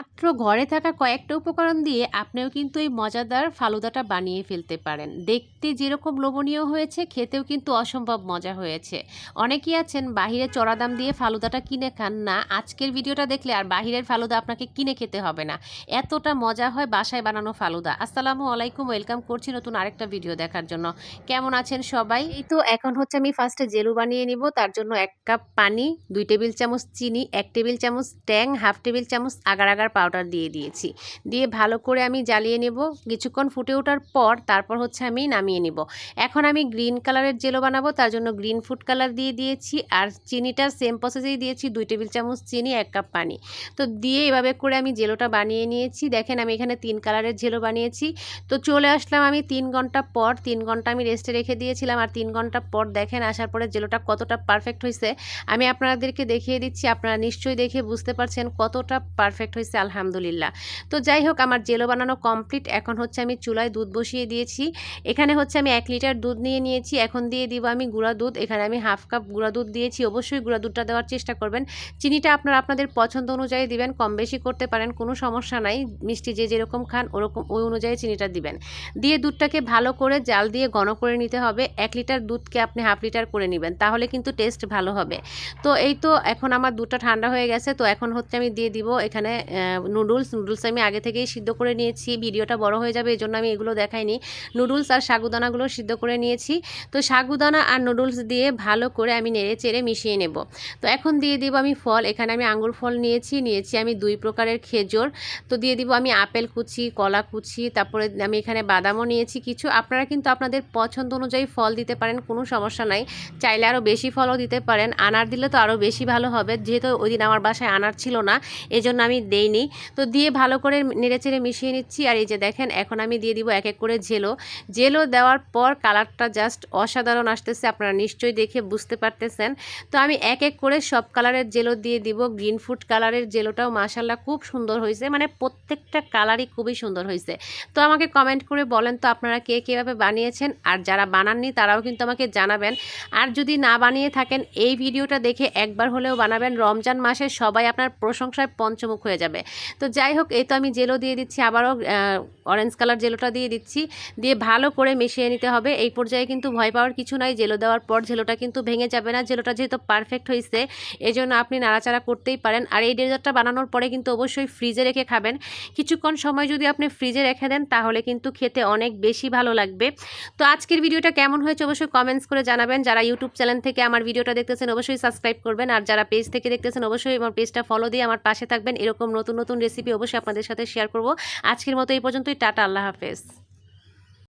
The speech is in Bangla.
not মাত্র ঘরে থাকা কয়েকটা উপকরণ দিয়ে আপনিও কিন্তু এই মজাদার ফালুদাটা বানিয়ে ফেলতে পারেন। দেখতে যেরকম লোভনীয় হয়েছে, খেতেও কিন্তু অসম্ভব মজা হয়েছে। অনেকেই আছেন, বাহিরে চড়া দাম দিয়ে ফালুদাটা কিনে খান না। আজকের ভিডিওটা দেখলে আর বাহিরের ফালুদা আপনাকে কিনে খেতে হবে না। এতটা মজা হয় বাসায় বানানো ফালুদা। আসসালামু আলাইকুম, ওয়েলকাম করছি নতুন আরেকটা ভিডিও দেখার জন্য। কেমন আছেন সবাই? এই তো, এখন হচ্ছে আমি ফার্স্টে জেলু বানিয়ে নিব। তার জন্য এক কাপ পানি, দুই টেবিল চামচ চিনি, এক টেবিল চামচ ট্যাং হাফ টেবিল চামচ আগার আগার পাউডার দিয়ে দিয়েছি। দিয়ে ভালো করে আমি জ্বালিয়ে নেব। কিছুক্ষণ ফুটে ওঠার পর তারপর হচ্ছে আমি নামিয়ে নেব। এখন আমি গ্রিন কালারের জেলো বানাবো, তার জন্য গ্রিন ফুড কালার দিয়ে দিয়েছি। আর চিনিটা সেম প্রসেসেই দিয়েছি, দুই টেবিল চামচ চিনি, এক কাপ পানি। তো দিয়ে এভাবে করে আমি জেলোটা বানিয়ে নিয়েছি। দেখেন আমি এখানে তিন কালারের জেলো বানিয়েছি। তো চলে আসলাম আমি তিন ঘণ্টা পর, তিন ঘণ্টা আমি রেস্টে রেখে দিয়েছিলাম। আর তিন ঘণ্টা পর দেখেন আসার পরে জেলোটা কতটা পারফেক্ট হয়েছে আমি আপনাদেরকে দেখিয়ে দিচ্ছি, আপনারা নিশ্চয়ই দেখে বুঝতে পারছেন কতটা পারফেক্ট হয়েছে আলহামদুলিল্লাহ। তো যাই হোক, আমার জেলো বানানো কমপ্লিট এখন হচ্ছে আমি চুলায় দুধ বসিয়ে দিয়েছি। এখানে হচ্ছে আমি এক লিটার দুধ নিয়ে নিয়েছি। এখন দিয়ে দিব আমি গুঁড়া দুধ। এখানে আমি হাফ কাপ গুঁড়া দুধ দিয়েছি। অবশ্যই গুঁড়া দুধটা দেওয়ার চেষ্টা করবেন। চিনিটা আপনারা আপনাদের পছন্দ অনুযায়ী দিবেন, কম বেশি করতে পারেন, কোনো সমস্যা নাই। মিষ্টি যে যেরকম খান, ওরকম ওই অনুযায়ী চিনিটা দিবেন। দিয়ে দুধটাকে ভালো করে জাল দিয়ে ঘন করে নিতে হবে। এক লিটার দুধকে আপনি হাফ লিটার করে নেবেন, তাহলে কিন্তু টেস্ট ভালো হবে। তো এই তো এখন আমার দুধটা ঠান্ডা হয়ে গেছে। তো এখন হচ্ছে আমি দিয়ে দিব এখানে নুডলস নুডলস আমি আগে থেকেই সিদ্ধ করে নিয়েছি, ভিডিওটা বড় হয়ে যাবে এই জন্য আমি এগুলো দেখাইনি। নুডলস আর সাগুদানাগুলো সিদ্ধ করে নিয়েছি। তো সাগুদানা আর নুডলস দিয়ে ভালো করে আমি নেড়ে চেড়ে মিশিয়ে নেব। তো এখন দিয়ে দিব আমি ফল, এখানে আমি আঙ্গুর ফল নিয়েছি নিয়েছি আমি দুই প্রকারের খেজুর। তো দিয়ে দিব আমি আপেল কুচি, কলা কুচি, তারপরে আমি এখানে বাদামও নিয়েছি কিছু। আপনারা কিন্তু আপনাদের পছন্দ অনুযায়ী ফল দিতে পারেন, কোনো সমস্যা নাই। চাইলে আরও বেশি ফলও দিতে পারেন। আনার দিলে তো আরও বেশি ভালো হবে, যেহেতু ওই দিন আমার বাসায় আনার ছিল না, এজন্য আমি দেইনি। তো দিয়ে ভালো করে নেড়েচেড়ে মিশিয়ে নিচ্ছি। আর এই যে দেখেন, এখন আমি দিয়ে দিব এক এক করে জেলো। জেলো দেওয়ার পর কালারটা জাস্ট অসাধারণ আসতেছে, আপনারা নিশ্চয়ই দেখে বুঝতে পারতেছেন। তো আমি এক এক করে সব কালারের জেলো দিয়ে দিব। গ্রিন ফুড কালারের জেলোটাও মাসাল্লাহ খুব সুন্দর হয়েছে মানে প্রত্যেকটা কালারই খুবই সুন্দর হয়েছে। তো আমাকে কমেন্ট করে বলেন তো আপনারা কে কীভাবে বানিয়েছেন, আর যারা বানাননি তারাও কিন্তু আমাকে জানাবেন। আর যদি না বানিয়ে থাকেন, এই ভিডিওটা দেখে একবার হলেও বানাবেন। রমজান মাসে সবাই আপনার প্রশংসায় পঞ্চমুখ হয়ে যাবে। তো যাই হোক, এই তো আমি জেলো দিয়ে দিচ্ছি, আবারও অরেঞ্জ কালার জেলোটা দিয়ে দিচ্ছি। দিয়ে ভালো করে মিশিয়ে নিতে হবে। এই পর্যায়ে কিন্তু ভয় পাওয়ার কিছু নাই, জেলো দেওয়ার পর জেলোটা কিন্তু ভেঙে যাবে না। জেলোটা যেহেতু পারফেক্ট হয়েছে এই জন্য আপনি নাড়াচাড়া করতেই পারেন। আর এই ডেজার্টটা বানানোর পরে কিন্তু অবশ্যই ফ্রিজে রেখে খাবেন। কিছুক্ষণ সময় যদি আপনি ফ্রিজে রেখে দেন, তাহলে কিন্তু খেতে অনেক বেশি ভালো লাগবে। তো আজকের ভিডিওটা কেমন হয়েছে অবশ্যই কমেন্টস করে জানাবেন। যারা ইউটিউব চ্যানেল থেকে আমার ভিডিওটা দেখতেছেন, অবশ্যই সাবস্ক্রাইব করবেন। আর যারা পেজ থেকে দেখতেছেন, অবশ্যই আমার পেজটা ফলো দিয়ে আমার পাশে থাকবেন। এরকম নতুন নতুন নতুন রেসিপি অবশ্যই আপনাদের সাথে শেয়ার করব। আজকের মতো এই পর্যন্তই টাটা আল্লাহ হাফেজ।